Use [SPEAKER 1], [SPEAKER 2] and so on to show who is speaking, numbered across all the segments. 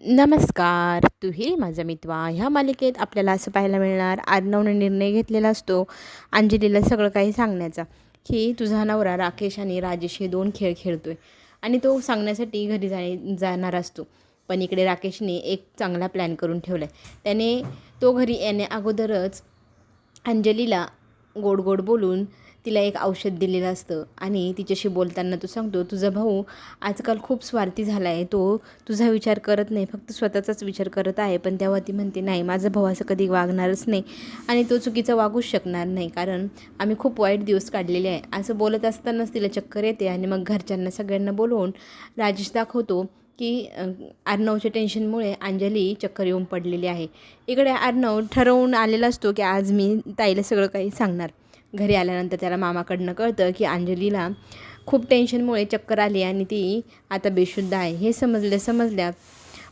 [SPEAKER 1] नमस्कार तुही माझा मित्वा ह्या मालिकेत आपल्याला असं पाहायला मिळणार आर्नवने निर्णय घेतलेला असतो अंजलीला सगळं काही सांगण्याचा. की तुझा नवरा राकेश आणि राजेश हे दोन खेळ खेळतोय आणि तो सांगण्यासाठी घरी जाणे जाणार असतो. पण इकडे राकेशने एक चांगला प्लॅन करून ठेवला आहे त्याने तो घरी येण्या अगोदरच अंजलीला गोड गोड बोलून तिला एक औषध दिलेलं असतं. आणि तिच्याशी बोलताना तो सांगतो तुझा भाऊ आजकाल खूप स्वार्थी झाला आहे तो तुझा विचार करत नाही. फक्त स्वतःचाच विचार करत आहे. पण तेव्हा ती म्हणते नाही माझा भाऊ असं कधी वागणारच नाही. आणि तो चुकीचा वागूच शकणार नाही. कारण आम्ही खूप वाईट दिवस काढलेले आहे. असं बोलत असतानाच तिला चक्कर येते आणि मग घरच्यांना सगळ्यांना बोलवून राजेश दाखवतो की अर्णवच्या टेन्शनमुळे अंजली चक्कर येऊन पडलेली आहे. इकडे अर्णव ठरवून आलेला असतो की आज मी ताईला सगळं काही सांगणार. घरी आल्यानंतर त्याला मामाकडनं कळतं की अंजलीला खूप टेन्शनमुळे चक्कर आली आणि ती आता बेशुद्ध आहे. हे समजल्या समजल्या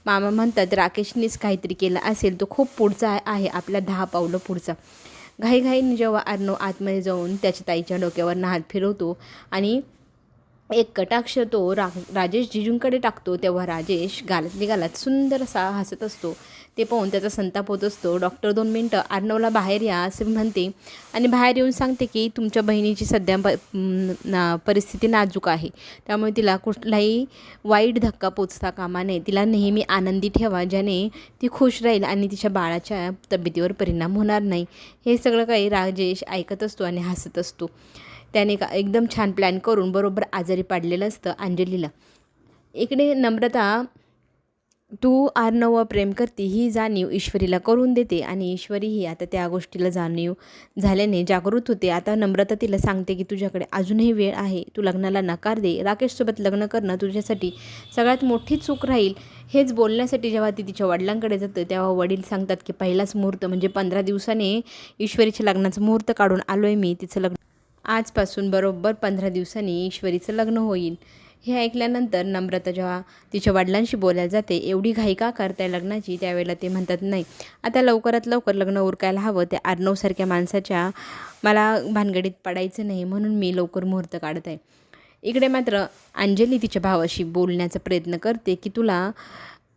[SPEAKER 1] मामा म्हणतात राकेशनीच काहीतरी केलं असेल तो खूप पुढचा आहे आपल्या दहा पावलं पुढचा. घाईघाईने जेव्हा अर्णव आतमध्ये जाऊन त्याच्या ताईच्या डोक्यावर नहात फिरवतो आणि एक कटाक्ष तो रा राजेश जिजूंकडे टाकतो तेव्हा राजेश गालातली गालात सुंदर असा हसत असतो. ते पाहून त्याचा संताप होत असतो. डॉक्टर दोन मिनटं अर्णवला बाहेर या असे म्हणते. आणि बाहेर येऊन सांगते की तुमच्या बहिणीची सध्या प ना परिस्थिती नाजूक आहे. त्यामुळे तिला कुठलाही वाईट धक्का पोचता कामा नये. तिला नेहमी आनंदी ठेवा ज्याने ती खुश राहील आणि तिच्या बाळाच्या तब्येतीवर परिणाम होणार नाही. हे सगळं काही राजेश ऐकत असतो आणि हसत असतो. त्याने का एकदम छान प्लॅन करून बरोबर आजारी पाडलेलं असतं अंजलीला. इकडे नम्रता तू आर्नव प्रेम करते ही जाणीव ईश्वरीला करून देते आणि ईश्वरीही आता त्या गोष्टीला जाणीव झाल्याने जागृत होते. आता नम्रता तिला सांगते की तुझ्याकडे अजूनही वेळ आहे. तू लग्नाला नकार दे. राकेशसोबत लग्न करणं तुझ्यासाठी सगळ्यात मोठी चूक राहील. हेच बोलण्यासाठी जेव्हा ती तिच्या वडिलांकडे जातं तेव्हा वडील सांगतात की पहिलाच मुहूर्त म्हणजे पंधरा दिवसाने ईश्वरीच्या लग्नाचं मुहूर्त काढून आलो आहे मी. तिचं लग्न आजपासून बरोबर पंधरा दिवसांनी ईश्वरीचं लग्न होईल. हे ऐकल्यानंतर नम्रता जेव्हा तिच्या वडिलांशी बोलायला जाते एवढी घाई का करताय लग्नाची? त्यावेळेला ते म्हणतात नाही आता लवकरात लवकर लग्न उरकायला हवं. त्या आर्नवसारख्या माणसाच्या मला भानगडीत पडायचं नाही म्हणून मी लवकर मुहूर्त काढत आहे इकडे मात्र अंजली तिच्या भावाशी बोलण्याचा प्रयत्न करते की तुला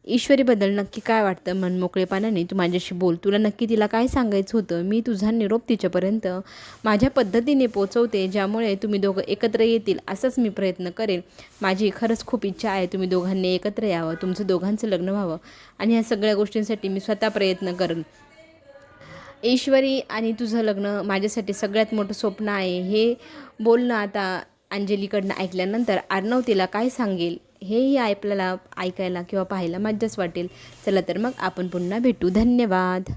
[SPEAKER 1] ईश्वरीबद्दल नक्की काय वाटतं मन मोकळेपणाने? तू माझ्याशी बोल. तुला नक्की तिला काय सांगायचं होतं? मी तुझा निरोप तिच्यापर्यंत माझ्या पद्धतीने पोचवते ज्यामुळे तुम्ही दोघं एकत्र येतील असाच मी प्रयत्न करेन माझी खरंच खूप इच्छा आहे तुम्ही दोघांनी एकत्र यावं तुमचं दोघांचं लग्न व्हावं आणि ह्या सगळ्या गोष्टींसाठी मी स्वतः प्रयत्न करेन ईश्वरी आणि तुझं लग्न माझ्यासाठी सगळ्यात मोठं स्वप्न आहे. हे बोलणं आता अंजलीकडनं ऐकल्यानंतर अर्णव तिला काय सांगेल? हेही आपल्याला ऐकायला किंवा पाहायला मज्जाच वाटेल. चला तर मग आपण पुन्हा भेटू. धन्यवाद.